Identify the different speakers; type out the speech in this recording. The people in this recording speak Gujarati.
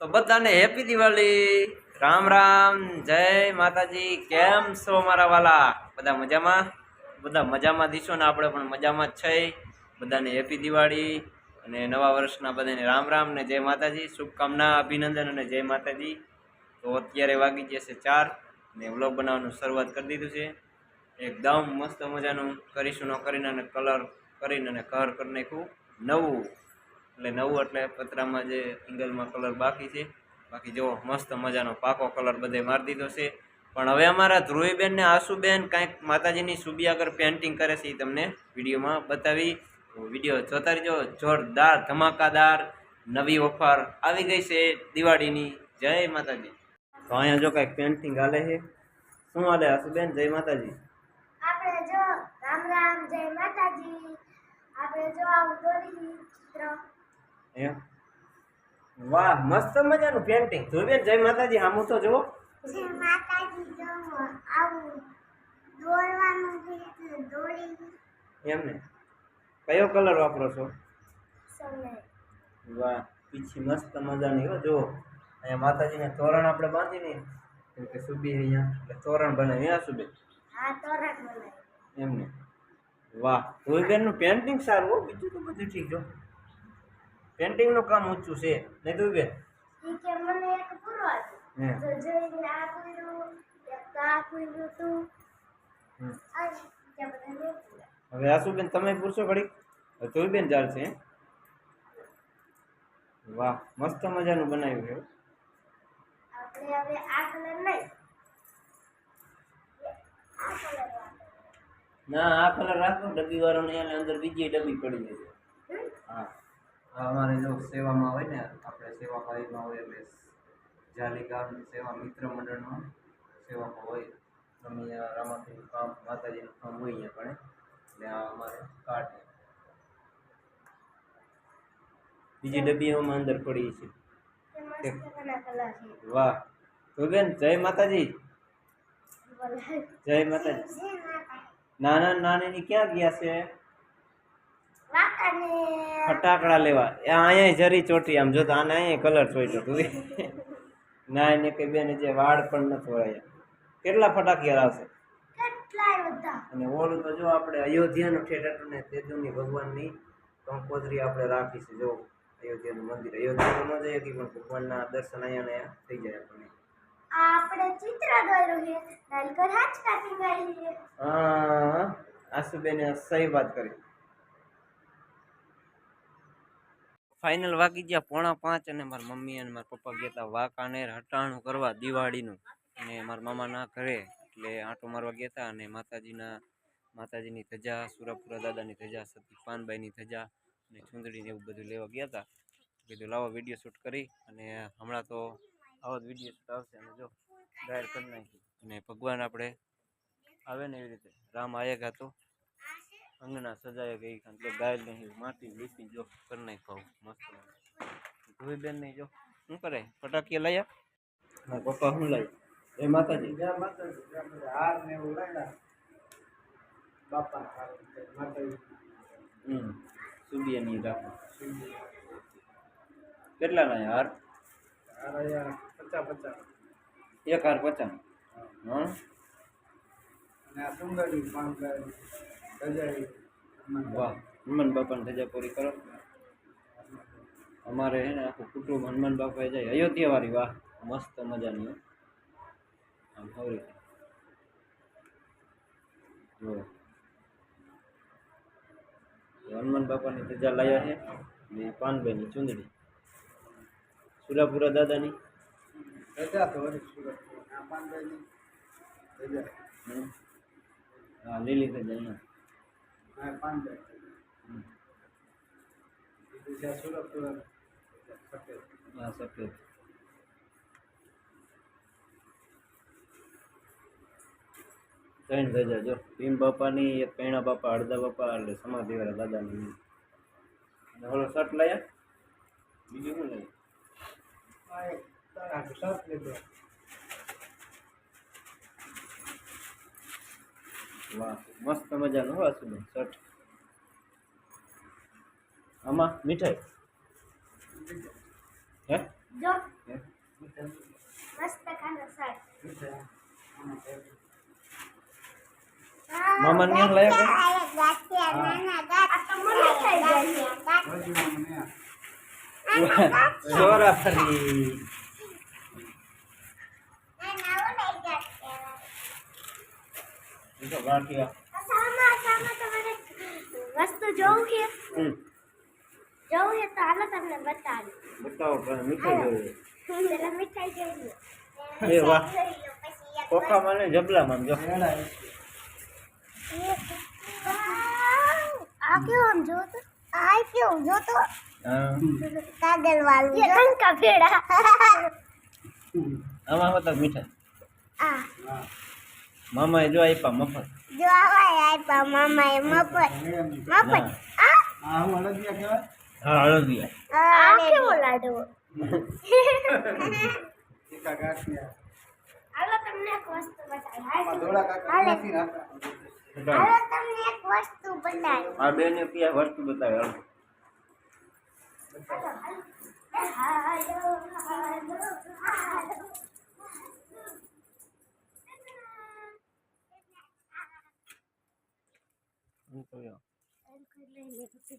Speaker 1: તો બધાને હેપી દિવાળી. રામ રામ. જય માતાજી. કેમ છો મારા વાલા? બધા મજામાં? બધા મજામાં દીશો ને આપણે પણ મજામાં જ છે. બધાને હેપી દિવાળી અને નવા વર્ષના બધાને રામ રામ ને જય માતાજી. શુભકામના, અભિનંદન અને જય માતાજી. તો અત્યારે વાગી જશે ચાર ને વ્લોગ બનાવવાનું શરૂઆત કરી દીધું છે. એકદમ મસ્ત મજાનું કરીશું, ન કરીને અને કલર કરીને અને કલર કરી નાખ્યું નવું એટલે નવું એટલે પતરામાં જે એંગલમાં કલર બાકી છે. બાકી જો મસ્ત મજાનો પાકો કલર બધે મારી દીધો છે. પણ હવે અમારા ધ્રુવીબેન ને આશુબેન કાંઈક માતાજીની આગળ પેન્ટિંગ કરે છે એ તમને વિડીયોમાં બતાવી. વીડિયો જોતા રહીજો. જોરદાર ધમાકાદાર નવી ઓફર આવી ગઈ છે દિવાળીની. જય માતાજી. તો અહીંયા જો કાંઈક પેન્ટિંગ હાલે છે. શું હાલે આશુબેન? જય માતાજી.
Speaker 2: આપણે જો રામ રામ, જય માતાજી. આપણે જો આવું દોરી ચિત્ર.
Speaker 1: એમ? વાહ મસ્ત મજાનું પેન્ટિંગ ધ્રુવીબેન જય માતાજી આમ તો જુઓ.
Speaker 2: જય માતાજી જો આવું દોરવાનું છે એટલે દોરી.
Speaker 1: એમ ને? કયો કલર વાપરો છો? વાહ પીછી મસ્ત મજાની હો જુઓ. અહીંયા માતાજીને તોરણ આપણે બાંધીને કેમ કે સુબી અહીંયા એટલે તોરણ બનાવી હા સુબી.
Speaker 2: તોરણ
Speaker 1: એમને વાહ ધ્રુવીબેનનું પેન્ટિંગ સારું હો બીજું તો બધું ઠીક જો. પેન્ટિંગનું કામ ઊંચું છે. નહીં ધ્રુવીબેન
Speaker 2: ઈ કે મને એક તો જોઈને આ આ તું. પૂર્યા.
Speaker 1: હવે આશુબેન તમે પૂછો ઘડી ધ્રુવીબેન ચાલ છે વાહ મસ્ત મજાનું બનાવ્યું છે
Speaker 2: આપણે હવે આ કલર નહીં.
Speaker 1: ના આ કલર રાખો ડબ્બી વાળો ને અંદર બીજી ડબ્બી પડી જશે હા. અમારે જો સેવામાં હોય ને આપણે સેવા ભાઈમાં હોય એટલે જાલિકા સેવા મિત્ર મંડળમાં સેવામાં હોય. અમે અહીંયા રામાપીનું કામ માતાજીનું કામ હોય અહીંયા પણ. એટલે આ અમારે કાર્ડ બીજી ડબ્બી એમાં અંદર પડી છે. વાહ. તો બેન જય માતાજી. જય માતાજી. નાના નાની ક્યાં ગયા છે? ફટાકડા લેવા. એ અહીંયા જરી ચોટી આમ જોતા આને અહીંયા કલર ચોટ્યો તું. ના એને કે બેન જે વાળ પણ નથી હોય. કેટલા ફટાકિયા આવશે અને ઓલું તો જો આપણે અયોધ્યાનું ઠેઠ ને તેજુની ભગવાનની કંકોત્રી આપણે રાખી છે જો અયોધ્યાનું મંદિર. અયોધ્યા ન જઈએ કે પણ ભગવાનના દર્શન અહીંયા થઈ જાય આપણને.
Speaker 2: આપણે ચિત્ર દોર્યું છે નલકર હાચ કાપી ગઈ
Speaker 1: હા. આશુબેને સહી વાત કરી. ફાઇનલ વાગી ગયા પોણા પાંચ અને મારા મમ્મી અને મારા પપ્પા ગયા હતા વાંકાનેર હટાણું કરવા દિવાળીનું. અને મારા મામાના ઘરે એટલે આંટો મારવા ગયા હતા અને માતાજીના, માતાજીની ધજા, સુરાપુરા દાદાની ધજા, સતી પાનબાઈની ધજા અને ચૂંદડીને એવું બધું લેવા ગયા હતા કીધું લાવો વીડિયો શૂટ કરી અને હમણાં તો આવો જ વીડિયો શૂટ આવશે અને જો ડાયર કરી નાખી. અને ભગવાન આપણે આવે ને એવી રીતે. રામ આયા તો અંગના સજાયા ગઈ એટલે ગાય નહીં માટી લીપી જો કરી નાખાવ મસ્ત ધોઈ બેન નહીં જો શું કરે? ફટાકીયા લાયા હા પપ્પા શું લાવ્યા? એ માતાજી.
Speaker 3: જય માતાજી જય હાર ને એવું બાપા માતાજી.
Speaker 1: હમ. સુબિયા નહીં રાખો કેટલા ના હાર?
Speaker 3: હાર યાર પચાસ પચાસ.
Speaker 1: એક હાર પચાસ. હા.
Speaker 3: અને આ સુંદરી પાંચ
Speaker 1: વાહ હનુમાન બાપાની ધજા પૂરી કરો. અમારે હે ને આખું કુટુંબ હનુમાન બાપાએ જાય. અયોધ્યા વાળી વાહ મસ્ત મજાની હો. આમ હવરી જો. હનુમાન બાપાની ધજા લાયા છે ને પાનભાઈની ચુંદડી. સુરાપુરા દાદાની.
Speaker 3: ગજા તો વળી સુરત આ પાંગરી ગજા
Speaker 1: હમ. હા લીલી ધજા અહીંયા
Speaker 3: આ પાંગરી
Speaker 1: હમ.
Speaker 3: બીજું છે સુરત સુરત સફેદ
Speaker 1: હા સફેદ ત્રણ ધજા જો ભીમ બાપાની એક પૈણા બાપા અડધા બાપા એટલે સમાધિ વાળા દાદાની અને ઓલો શર્ટ લાયા બીજું શું લાયા
Speaker 3: આ એક તારા શર્ટ લીધો
Speaker 1: વાહ મસ્ત મજાનું હો આસુબેન શર્ટ. આમાં મીઠાઈ? હે?
Speaker 2: જો.
Speaker 1: મસ્ત ખાનો
Speaker 2: મામા તો મને થઈ ગયા છે.
Speaker 3: હજુ મને
Speaker 1: ચોરા ફરી ઈ તો ગાંઠિયા
Speaker 2: સામા સામા તમારે વસ્તુ જોવું છે
Speaker 1: હમ,
Speaker 2: જોવું છે તો હાલો તમને બતાડું
Speaker 1: બતાવો પણ મીઠાઈ જોઈએ
Speaker 2: પેલા મીઠાઈ જોઈ લો
Speaker 1: એ વાહ ખોખામાં ને જબલામાં જો
Speaker 3: પેલા
Speaker 2: આ કેવું આમ જો તો આ કેવું જો તો
Speaker 1: હા
Speaker 2: કાગળ વાળું જો ટંકા ફેડા
Speaker 1: આમાં હોતા મીઠાઈ
Speaker 2: આ
Speaker 3: હા
Speaker 1: મામાએ જો આપ્યા મફત.
Speaker 2: જો આવા આપ્યા એ મફત. મફત.
Speaker 1: હા.
Speaker 3: હું અલગિયા કહેવાય?
Speaker 1: હા હળદિયા
Speaker 2: આ કેવો લાડવો?
Speaker 3: ટીકા ગાંઠિયા
Speaker 2: હાલો તમને એક વસ્તુ બતાવી. હાલો. તમને એક વસ્તુ બતાવી.
Speaker 1: આ બેન ક્યાં વસ્તુ બતાવે
Speaker 2: હાલો. હાલો હાલો.
Speaker 1: હું તો યો.
Speaker 2: લઈ લે પછી